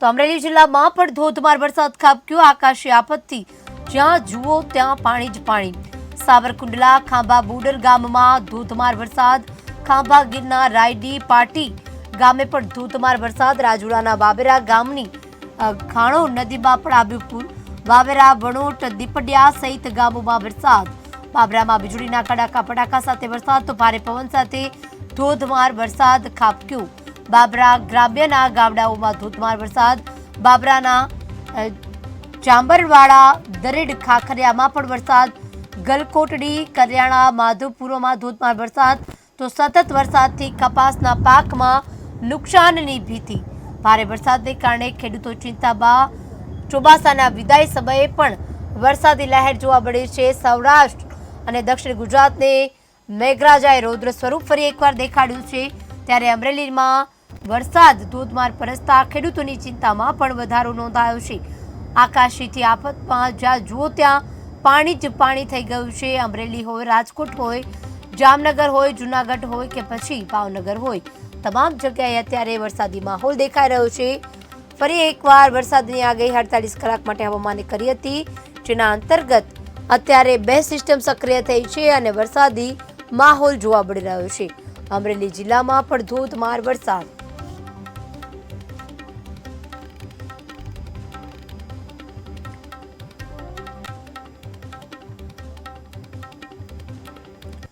તો અમરેલી જિલ્લામાં પણ ધોધમાર વરસાદ ખાબક્યો. આકાશી આપત્તિ. જ્યાં જુઓ ત્યાં પાણી જ પાણી. સાવરકુંડલા, ખાંભા બોર્ડર ગામમાં ધોધમાર વરસાદ. ખાંભા ગીરના રાયડી પાટી ગામે પણ ધોધમાર વરસાદ. રાજુલાના વાવેરા ગામની ખાણો નદીમાં પણ આવ્યું પૂર વાવેરા, વણોટ દીપડિયા સહિત ગામોમાં વરસાદ. બાબરામાં વીજળીના કડાકા પડાકા સાથે વરસાદ. તો ભારે પવન સાથે ધોધમાર વરસાદ ખાબક્યો. બાબરા ગ્રામ્યના ગામડાઓમાં ધોધમાર વરસાદ. બાબરાના ચાંબરવાડા, દરેડ ખાખરિયામાં પણ વરસાદ. ગલકોટડી, કરિયાણા, માધવપુરોમાં ધોધમાર વરસાદ. તો સતત વરસાદથી કપાસના પાકમાં નુકસાનની ભીતિ. ભારે વરસાદને કારણે ખેડૂતો ચિંતામાં. ચોમાસાના વિદાય સમયે પણ વરસાદી લહેર જોવા મળી છે સૌરાષ્ટ્ર અને દક્ષિણ ગુજરાતને. મેઘરાજાએ રૌદ્ર સ્વરૂપ ફરી એકવાર દેખાડ્યું છે. ત્યારે અમરેલીમાં વરસાદ, ધોધમાર પરસતા, ખેડૂતોની ચિંતામાં પણ વધારો નોંધાયો છે. આકાશીથી આફતમાં જ્યાં જુઓ ત્યાં પાણી જ પાણી થઈ ગયું છે. અમરેલી હોય, રાજકોટ હોય, જામનગર હોય, જુનાગઢ હોય કે પછી ભાવનગર હોય. તમામ જગ્યાએ અત્યારે વરસાદી માહોલ દેખાઈ રહ્યો છે. ફરી એકવાર વરસાદની આગાહી અડતાલીસ કલાક માટે હવામાને કરી હતી, જેના અંતર્ગત અત્યારે બે સિસ્ટમ સક્રિય થઈ છે અને વરસાદી માહોલ જોવા મળી રહ્યો છે. અમરેલી જિલ્લામાં પણ ધોધમાર વરસાદ.